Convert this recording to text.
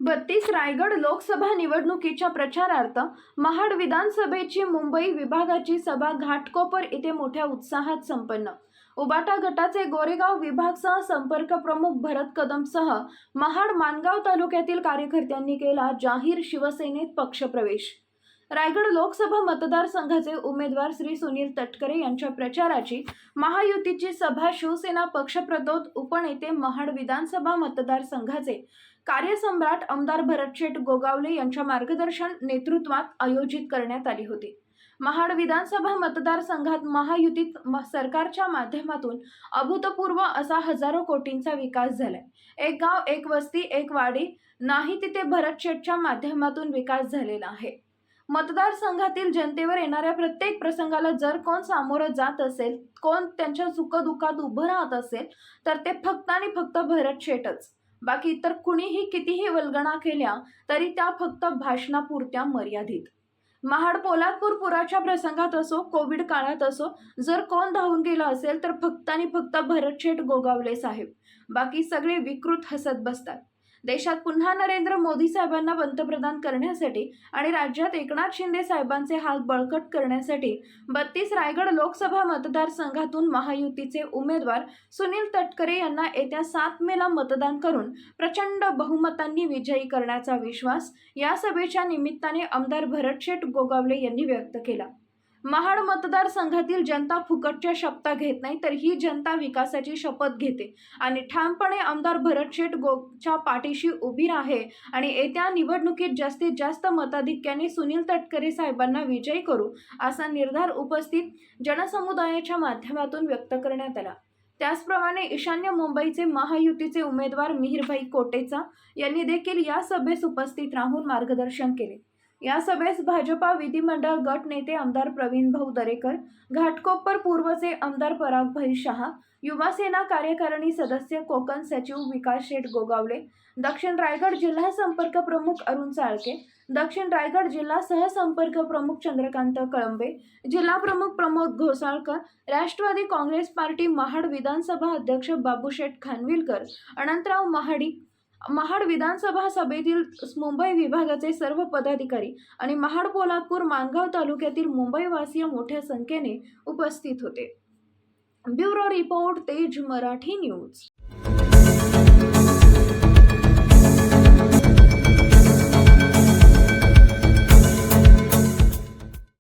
बत्तीस रायगड लोकसभा निवडणुकीच्या प्रचारार्थ महाड विधानसभेची मुंबई विभागाची सभा घाटकोपर येथे मोठ्या उत्साहात संपन्न. उबाटा गटाचे गोरेगाव विभागसह संपर्क प्रमुख भरत कदमसह महाड मानगाव तालुक्यातील कार्यकर्त्यांनी केला जाहीर शिवसेनेत पक्षप्रवेश. रायगड लोकसभा मतदारसंघाचे उमेदवार श्री सुनील तटकरे यांच्या प्रचाराची महायुतीची सभा शिवसेना पक्षप्रतोद उपनेते महाड विधानसभा मतदारसंघाचे कार्यसम्राट आमदार भरतशेठ गोगावले यांच्या मार्गदर्शन नेतृत्वात आयोजित करण्यात आली होती. महाड विधानसभा मतदारसंघात महायुतीत म- सरकारच्या माध्यमातून अभूतपूर्व असा हजारो कोटींचा विकास झालाय. एक गाव एक वस्ती एक वाडी नाही तिथे भरतशेठच्या माध्यमातून विकास झालेला आहे. मतदारसंघातील जनतेवर येणाऱ्या प्रत्येक प्रसंगाला जर कोण सामोरं जात असेल कोण त्यांच्या सुखदुःखात उभं राहत असेल तर ते फक्त आणि फक्त भरत शेटच. बाकी इतर कुणीही कितीही वल्गणा केल्या तरी त्या फक्त भाषणापुरत्या मर्यादित. महाड पोलादपूर पुराच्या प्रसंगात असो कोविड काळात असो जर कोण धावून गेलं असेल तर फक्त आणि फक्त भरतशेठ गोगावले साहेब. बाकी सगळे विकृत हसत बसतात. देशात पुन्हा नरेंद्र मोदी साहेबांना पंतप्रधान करण्यासाठी आणि राज्यात एकनाथ शिंदे साहेबांचे हात बळकट करण्यासाठी बत्तीस रायगड लोकसभा मतदारसंघातून महायुतीचे उमेदवार सुनील तटकरे यांना येत्या सात मेला मतदान करून प्रचंड बहुमतांनी विजयी करण्याचा विश्वास या सभेच्या निमित्ताने आमदार भरतशेठ गोगावले यांनी व्यक्त केला. महाड मतदारसंघातील जनता फुकटच्या शपथा घेत नाही तर ही जनता विकासाची शपथ घेते. आणि ठामपणे आमदार भरत शेठ गोच्या पाठीशी उभी आहे आणि येत्या निवडणुकीत जास्तीत जास्त मताधिक्याने सुनील तटकरे साहेबांना विजयी करू असा निर्धार उपस्थित जनसमुदायाच्या माध्यमातून व्यक्त करण्यात आला. त्याचप्रमाणे ईशान्य मुंबईचे महायुतीचे उमेदवार मिहिरभाई कोटेचा यांनी देखील या सभेस उपस्थित राहून मार्गदर्शन केले. या सभेस भाजपा विधिमंडळ गट नेते आमदार प्रवीण भाऊ दरेकर घाटकोपर पूर्वचे आमदार परागभाई शहा युवा सेना कार्यकारिणी सदस्य कोकण सचिव विकास शेठ गोगावले दक्षिण रायगड जिल्हा संपर्क प्रमुख अरुण चाळके दक्षिण रायगड जिल्हा सहसंपर्क प्रमुख चंद्रकांत कळंबे जिल्हा प्रमुख प्रमोद घोसाळकर राष्ट्रवादी काँग्रेस पार्टी महाड विधानसभा अध्यक्ष बाबूशेठ खानविलकर अनंतराव महाडी महाड विधानसभा सभेतील मुंबई विभागाचे सर्व पदाधिकारी आणि महाड पोलादपूर मानगाव तालुक्यातील मुंबईवासीय मोठ्या संख्येने उपस्थित होते. ब्युरो रिपोर्ट तेज मराठी न्यूज.